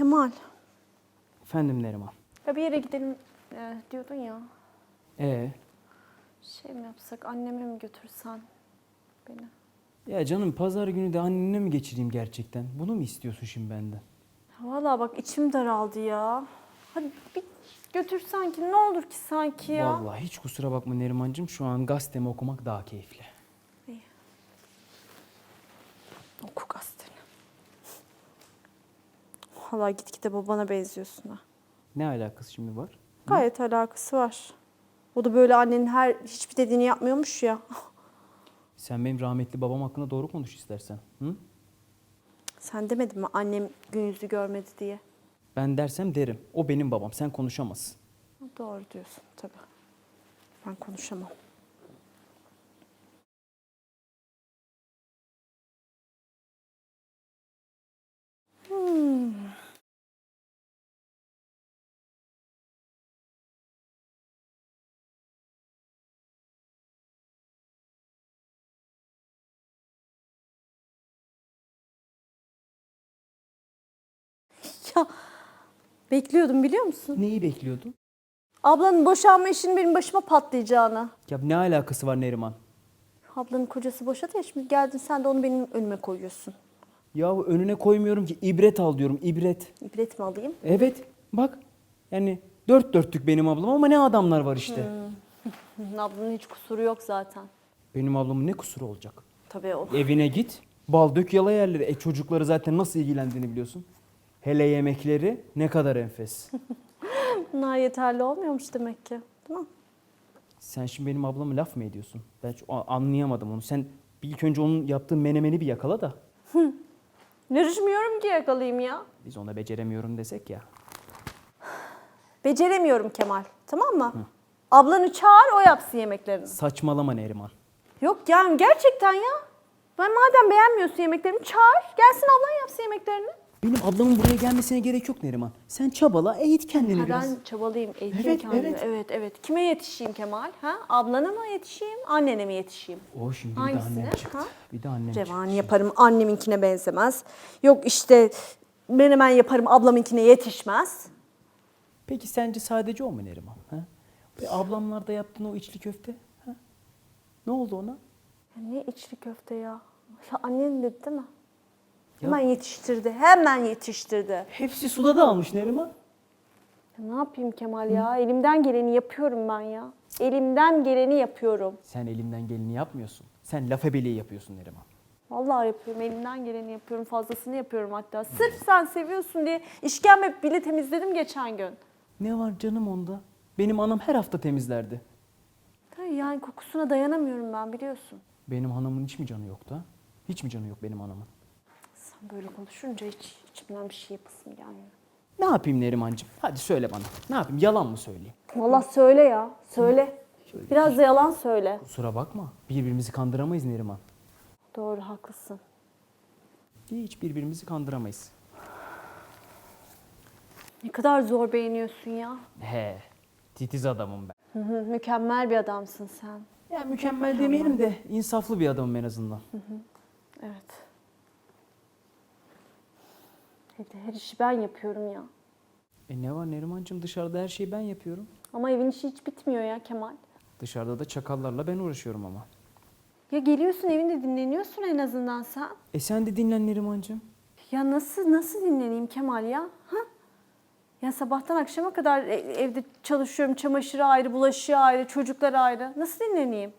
Kemal. Efendim Neriman. Ya bir yere gidelim e, diyordun ya. Ee, Şey mi yapsak anneme mi götürsen beni? ya canım pazar günü de annene mi geçireyim gerçekten? Bunu mu istiyorsun şimdi benden? Valla bak içim daraldı ya. Hadi bir götürsen ki ne olur ki sanki ya. Vallahi hiç kusura bakma Nerimancığım şu an gazetemi okumak daha keyifli. Oku gazeteni. Valla gitgide babana benziyorsun ha. Ne alakası şimdi var? Gayet alakası var. O da böyle annenin her hiçbir dediğini yapmıyormuş ya. Sen benim rahmetli babam hakkında doğru konuş istersen. Hı? Sen demedin mi annem gün yüzü görmedi diye? Ben dersem derim. O benim babam. Sen konuşamazsın. Doğru diyorsun tabii. Ben konuşamam. Hmm. Ya bekliyordum biliyor musun? Neyi bekliyordun? Ablanın boşanma işinin benim başıma patlayacağını. Ya ne alakası var Neriman? Ablanın kocası boşadı ya şimdi geldin sen de onu benim önüme koyuyorsun. Ya önüne koymuyorum ki ibret al diyorum ibret. İbret mi alayım? Evet bak yani dört dörtlük benim ablam ama ne adamlar var işte. Ablanın hiç kusuru yok zaten. Benim ablamın ne kusuru olacak? Tabii o. Evine git bal dök yala yerleri. E çocukları zaten nasıl ilgilendiğini biliyorsun. Hele yemekleri ne kadar enfes. Bunlar yeterli olmuyormuş demek ki. Değil mi? Sen şimdi benim ablama laf mı ediyorsun? Ben a- anlayamadım onu. Sen bir ilk önce onun yaptığı menemeni bir yakala da. Yarışmıyorum ki yakalayayım ya. Biz ona beceremiyorum desek ya. Beceremiyorum Kemal. Tamam mı? Ablanı çağır o yapsın yemeklerini. Saçmalama Neriman. Yok yani gerçekten ya. Ben madem beğenmiyorsun yemeklerimi çağır. Gelsin ablan yapsın yemeklerini. Benim ablamın buraya gelmesine gerek yok Neriman. Sen çabala, eğit kendini Ha, biraz. ben çabalayayım, eğiteyim Evet, kendimi. evet. evet, evet. Kime yetişeyim Kemal? Ha? Ablana mı yetişeyim, annene mi yetişeyim? O şimdi bir de Hangisine, annem çıktı. ha? Bir de annem Revani çıktı. yaparım, anneminkine benzemez. Yok işte menemen yaparım, ablamınkine yetişmez. Peki sence sadece o mu Neriman? Ha? Ve ablamlarda yaptığın o içli köfte? Ha? Ne oldu ona? Ya ne içli köfte ya? Ya annen dedi değil mi? Hemen yetiştirdi, hemen yetiştirdi. Hepsi suda dağılmış Neriman. Ya ne yapayım Kemal ya? Elimden geleni yapıyorum ben ya. Elimden geleni yapıyorum. Sen elimden geleni yapmıyorsun. Sen laf ebeliği yapıyorsun Neriman. Vallahi yapıyorum, elimden geleni yapıyorum, fazlasını yapıyorum hatta. Sırf sen seviyorsun diye işkembe bile temizledim geçen gün. Ne var canım onda? Benim anam her hafta temizlerdi. Tabii yani kokusuna dayanamıyorum ben biliyorsun. Benim hanımın hiç mi canı yoktu ha? Hiç mi canı yok benim anamın? Böyle konuşunca hiç içimden bir şey yapasım gelmiyor. Ne yapayım Nerimancığım? Hadi söyle bana. Ne yapayım? Yalan mı söyleyeyim? Vallahi söyle ya, söyle. Biraz da yalan söyle. Kusura bakma. Birbirimizi kandıramayız Neriman. Doğru, haklısın. Hiç birbirimizi kandıramayız. Ne kadar zor beğeniyorsun ya. He. Titiz adamım ben. Hı hı, Mükemmel bir adamsın sen. Ya mükemmel demeyelim de insaflı bir adamım en azından. Evet. Evde her işi ben yapıyorum ya. E ne var Nerimancığım dışarıda her şeyi ben yapıyorum. Ama evin işi hiç bitmiyor ya Kemal. Dışarıda da çakallarla ben uğraşıyorum ama. Ya geliyorsun evinde dinleniyorsun en azından sen. E sen de dinlen Nerimancığım. Ya nasıl nasıl dinleneyim Kemal ya? Ha? Ya sabahtan akşama kadar e- evde çalışıyorum. Çamaşırı ayrı, bulaşığı ayrı, çocuklar ayrı. Nasıl dinleneyim?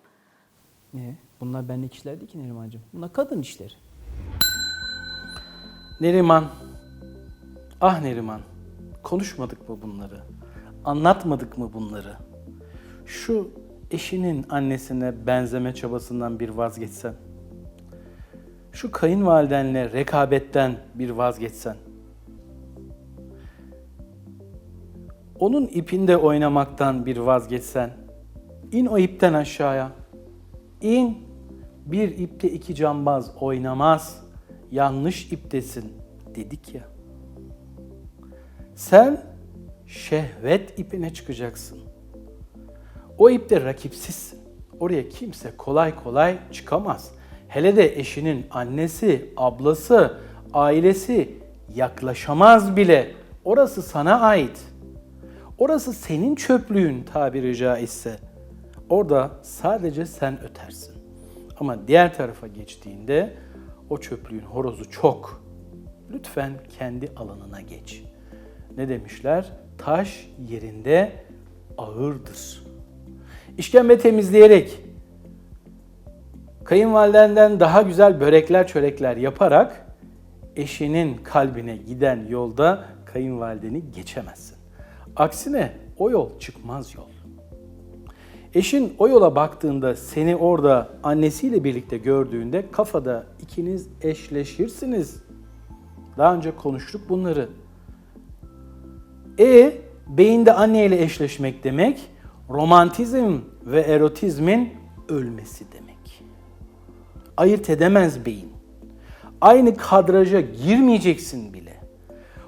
Ne? Bunlar benlik işler değil ki Nerimancığım. Bunlar kadın işleri. Neriman. Ah Neriman. Konuşmadık mı bunları? Anlatmadık mı bunları? Şu eşinin annesine benzeme çabasından bir vazgeçsen. Şu kayınvalidenle rekabetten bir vazgeçsen. Onun ipinde oynamaktan bir vazgeçsen. İn o ipten aşağıya. İn. Bir ipte iki cambaz oynamaz. Yanlış iptesin dedik ya. Sen şehvet ipine çıkacaksın. O ipte rakipsizsin. Oraya kimse kolay kolay çıkamaz. Hele de eşinin annesi, ablası, ailesi yaklaşamaz bile. Orası sana ait. Orası senin çöplüğün tabiri caizse. Orada sadece sen ötersin. Ama diğer tarafa geçtiğinde o çöplüğün horozu çok. Lütfen kendi alanına geç. Ne demişler? Taş yerinde ağırdır. İşkembe temizleyerek, kayınvalidenden daha güzel börekler çörekler yaparak eşinin kalbine giden yolda kayınvalideni geçemezsin. Aksine o yol çıkmaz yol. Eşin o yola baktığında seni orada annesiyle birlikte gördüğünde kafada ikiniz eşleşirsiniz. Daha önce konuştuk bunları. E beyinde anneyle eşleşmek demek romantizm ve erotizmin ölmesi demek. Ayırt edemez beyin. Aynı kadraja girmeyeceksin bile.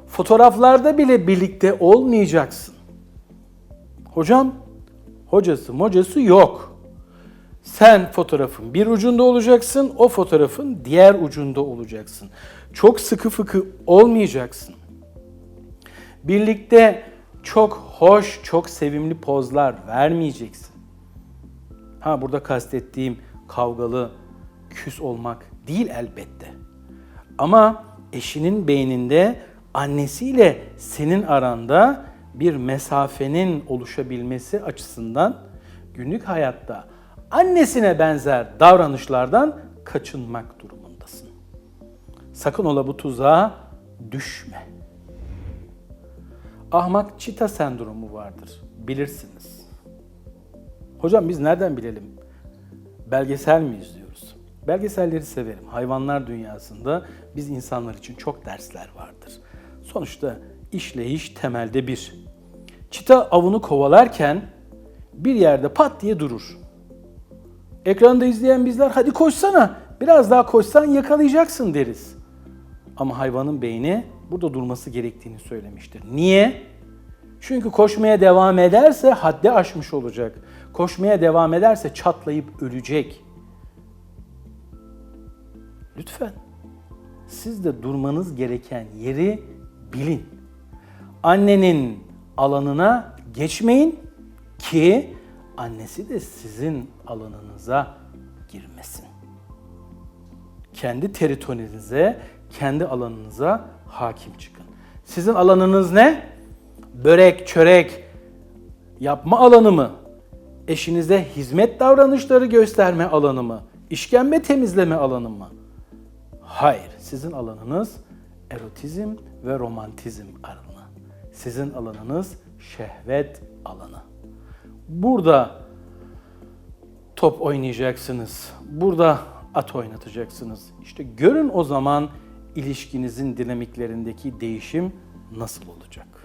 Fotoğraflarda bile birlikte olmayacaksın. Hocam, hocası mocası yok. Sen fotoğrafın bir ucunda olacaksın, o fotoğrafın diğer ucunda olacaksın. Çok sıkı fıkı olmayacaksın. Birlikte çok hoş, çok sevimli pozlar vermeyeceksin. Ha burada kastettiğim kavgalı, küs olmak değil elbette. Ama eşinin beyninde annesiyle senin aranda bir mesafenin oluşabilmesi açısından günlük hayatta annesine benzer davranışlardan kaçınmak durumundasın. Sakın ola bu tuzağa düşme. Ahmak çita sendromu vardır. Bilirsiniz. Hocam biz nereden bilelim? Belgesel mi izliyoruz? Belgeselleri severim. Hayvanlar dünyasında biz insanlar için çok dersler vardır. Sonuçta işleyiş temelde bir. Çita avını kovalarken bir yerde pat diye durur. Ekranda izleyen bizler hadi koşsana biraz daha koşsan yakalayacaksın deriz. Ama hayvanın beyni burada durması gerektiğini söylemiştir. Niye? Çünkü koşmaya devam ederse haddi aşmış olacak. Koşmaya devam ederse çatlayıp ölecek. Lütfen siz de durmanız gereken yeri bilin. Annenin alanına geçmeyin ki annesi de sizin alanınıza girmesin. Kendi teritorinize, kendi alanınıza hakim çıkın. Sizin alanınız ne? Börek, çörek yapma alanı mı? Eşinize hizmet davranışları gösterme alanı mı? İşkembe temizleme alanı mı? Hayır, sizin alanınız erotizm ve romantizm alanı. Sizin alanınız şehvet alanı. Burada top oynayacaksınız. Burada at oynatacaksınız. İşte görün o zaman ilişkinizin dinamiklerindeki değişim nasıl olacak?